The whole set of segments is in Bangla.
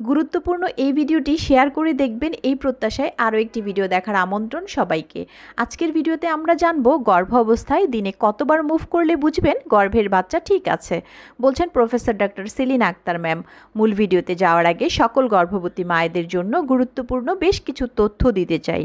গুরুত্বপূর্ণ এই ভিডিওটি শেয়ার করে দেখবেন। এই প্রত্যাশায় আরও একটি ভিডিও দেখার আমন্ত্রণ সবাইকে। আজকের ভিডিওতে আমরা জানব, গর্ভ অবস্থায় দিনে কতবার মুভ করলে বুঝবেন? গর্ভের বাচ্চা ঠিক আছে, বলছেন professor doctor Selina Akter ma'am. মূল ভিডিওতে যাওয়ার আগে সকল গর্ভবতী মায়েদের জন্য গুরুত্বপূর্ণ বেশ কিছু তথ্য দিতে চাই।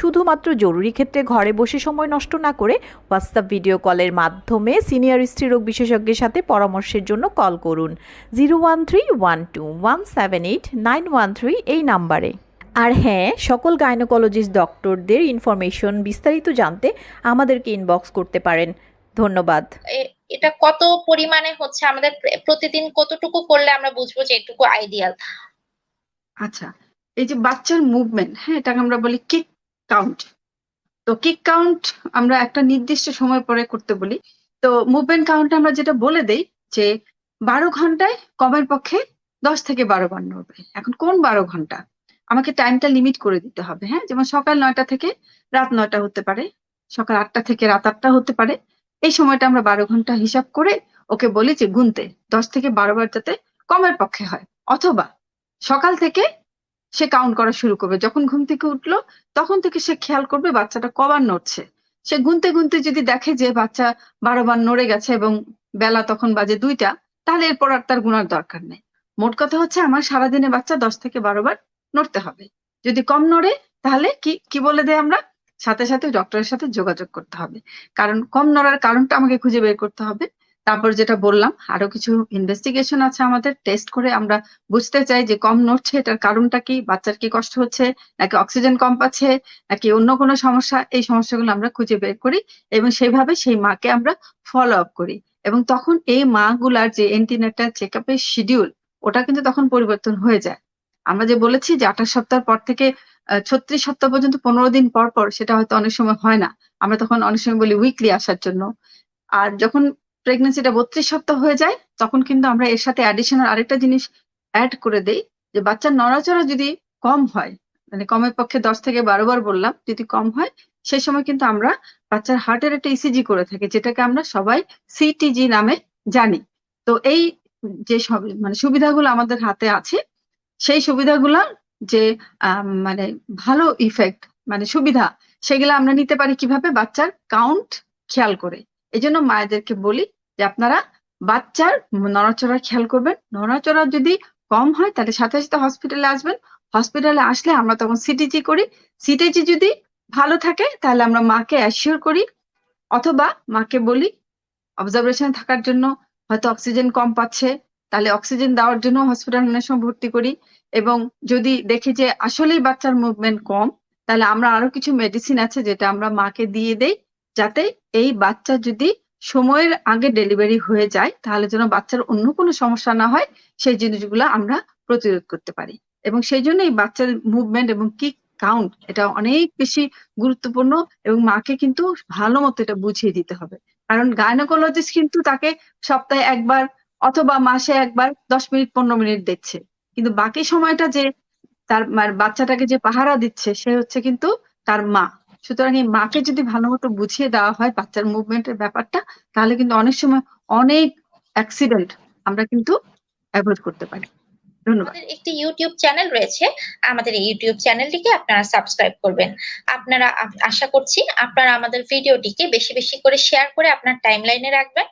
শুধুমাত্র জরুরি ক্ষেত্রে ঘরে বসে সময় নষ্ট না করে হোয়াটসঅ্যাপ ভিডিও কলের মাধ্যমে সিনিয়র স্ত্রীরোগ বিশেষজ্ঞের সাথে পরামর্শের জন্য কল করুন। Zero one three one two one seven eight nine one three এই নাম্বারে। আর হ্যাঁ সকল গাইনোকোলজিস্ট ডক্টরদের ইনফরমেশন বিস্তারিত জানতে আমাদেরকে ইনবক্স করতে পারেন। ধন্যবাদ। এটা কত পরিমাণে হচ্ছে আমাদের প্রতিদিন কতটুকু করলে আমরা বুঝব যে এটুকু আইডিয়াল আচ্ছা এই যে বাচ্চার মুভমেন্ট হ্যাঁ এটাকে আমরা বলি কিক কাউন্ট তো কিক কাউন্ট আমরা একটা নির্দিষ্ট সময় পরে করতে বলি। তো মুভমেন্ট কাউন্ট আমরা যেটা বলে দেই যে বারো ঘন্টায় কমের পক্ষে দশ থেকে বারো বার নড়বে এখন কোন বারো ঘণ্টা? আমাকে টাইমটা লিমিট করে দিতে হবে হ্যাঁ? যেমন সকাল নয়টা থেকে রাত নয়টা হতে পারে, সকাল আটটা থেকে রাত আটটা হতে পারে। এই সময়টা আমরা বারো ঘণ্টা হিসাব করে ওকে বলি যে গুনতে, দশ থেকে বারো বার যাতে কমের পক্ষে হয়। অথবা সকাল থেকে সে কাউন্ট করা শুরু করবে। যখন ঘুম থেকে উঠল, তখন থেকে সে খেয়াল করবে বাচ্চাটা কবার নড়ছে। সে গুনতে গুনতে যদি দেখে যে বাচ্চা বারো বার নড়ে গেছে এবং বেলা তখন বাজে দুইটা, তাহলে এরপর আর তার গুনার দরকার নেই। মোট কথা হচ্ছে আমার সারাদিনে বাচ্চা দশ থেকে বারো বার নড়তে হবে। যদি কম নড়ে, তাহলে কি কি বলে দেয় আমরা? সাথে সাথে ডক্টরের সাথে যোগাযোগ করতে হবে। কারণ কম নড়ার কারণটা আমাকে খুঁজে বের করতে হবে। তারপর যেটা বললাম, আরও কিছু ইনভেস্টিগেশন আছে আমাদের টেস্ট করে আমরা বুঝতে চাই যে কম নড়ছে, এটার কারণটা কি, বাচ্চার কি কষ্ট হচ্ছে, নাকি অক্সিজেন কম পাচ্ছে, নাকি অন্য কোনো সমস্যা, এই সমস্যাগুলো আমরা খুঁজে বের করি এবং সেইভাবে সেই মাকে আমরা ফলো আপ করি। এবং তখন এই মাগুলার যে এন্টিনেটাল চেক আপের শিডিউল ওটা কিন্তু তখন পরিবর্তন হয়ে যায়। আমরা যে বলেছি যে আঠাশ সপ্তাহ পর থেকে ছত্রিশ সপ্তাহ পর্যন্ত পনেরো দিন পর পর, সেটা হয়তো অনেক সময় হয় না। আমরা তখন অনেক সময় বলি উইকলি আসার জন্য। আর যখন প্রেগনেন্সিটা বত্রিশ সপ্তাহ হয়ে যায়, তখন কিন্তু আমরা এর সাথে অ্যাডিশনাল আরেকটা জিনিস অ্যাড করে দেই, যে বাচ্চার নড়াচড়া যদি কম হয় মানে কমের পক্ষে দশ থেকে বারো বার বললাম, যদি কম হয়, সেই সময় কিন্তু আমরা বাচ্চার হার্টের একটা ইসিজি করে থাকি, যেটাকে আমরা সবাই সিটিজি নামে জানি। তো এই যে সব মানে সুবিধাগুলো আমাদের হাতে আছে, সেই সুবিধাগুলো যে মানে ভালো ইফেক্ট মানে সুবিধা, সেগুলো আমরা নিতে পারি কীভাবে? বাচ্চার কাউন্ট খেয়াল করে। এই জন্য মায়েদেরকে বলি যে আপনারা বাচ্চার নড়াচড়া খেয়াল করবেন। নড়াচড়া যদি কম হয়, তাহলে সাথে সাথে হসপিটালে আসবেন। হসপিটালে আসলে আমরা তখন সিটিজি করি। সিটিজি যদি ভালো থাকে, তাহলে আমরা মাকে অ্যাসিওর করি। অথবা মাকে বলি অবজারভেশন থাকার জন্য হয়তো অক্সিজেন কম পাচ্ছে, তাহলে অক্সিজেন দেওয়ার জন্য হসপিটাল অনেক সময় ভর্তি করি। এবং যদি দেখি যে আসলেই বাচ্চার মুভমেন্ট কম, তাহলে আমরা আরও কিছু মেডিসিন আছে, যেটা আমরা মাকে দিয়ে দেই, যাতে এই বাচ্চা যদি সময়ের আগে ডেলিভারি হয়ে যায়, তাহলে যেন বাচ্চার অন্য কোনো সমস্যা না হয়, সেই জিনিসগুলো আমরা প্রতিরোধ করতে পারি। এবং সেই জন্য এই বাচ্চার মুভমেন্ট এবং কি কাউন্ট এটা অনেক বেশি গুরুত্বপূর্ণ এবং মাকে কিন্তু ভালো মতো এটা বুঝিয়ে দিতে হবে। কারণ গাইনোকোলজিস্ট কিন্তু তাকে সপ্তাহে একবার অথবা মাসে একবার দশ মিনিট, পনেরো মিনিট দেখছে কিন্তু বাকি সময়টা যে তার বাচ্চাটাকে যে পাহারা দিচ্ছে, সে হচ্ছে কিন্তু তার মা। সুতরাং এই মাকে যদি ভালো মতো বুঝিয়ে দেওয়া হয় বাচ্চার মুভমেন্টের ব্যাপারটা, তাহলে কিন্তু অনেক সময় অনেক অ্যাক্সিডেন্ট আমরা কিন্তু অ্যাভয়েড করতে পারি। আমাদের একটি ইউটিউব চ্যানেল রয়েছে। আমাদের এই ইউটিউব চ্যানেলটিকে আপনারা সাবস্ক্রাইব করবেন। আপনারা আশা করছি আপনারা আমাদের ভিডিওটিকে বেশি বেশি করে শেয়ার করে আপনার টাইমলাইনে রাখবেন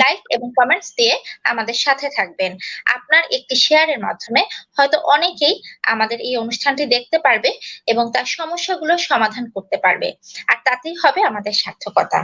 লাইক এবং কমেন্টস দিয়ে আমাদের সাথে থাকবেন। আপনার একটি শেয়ারের মাধ্যমে হয়তো অনেকেই আমাদের এই অনুষ্ঠানটি দেখতে পারবে এবং তার সমস্যাগুলো সমাধান করতে পারবে। আর তাতেই হবে আমাদের সার্থকতা।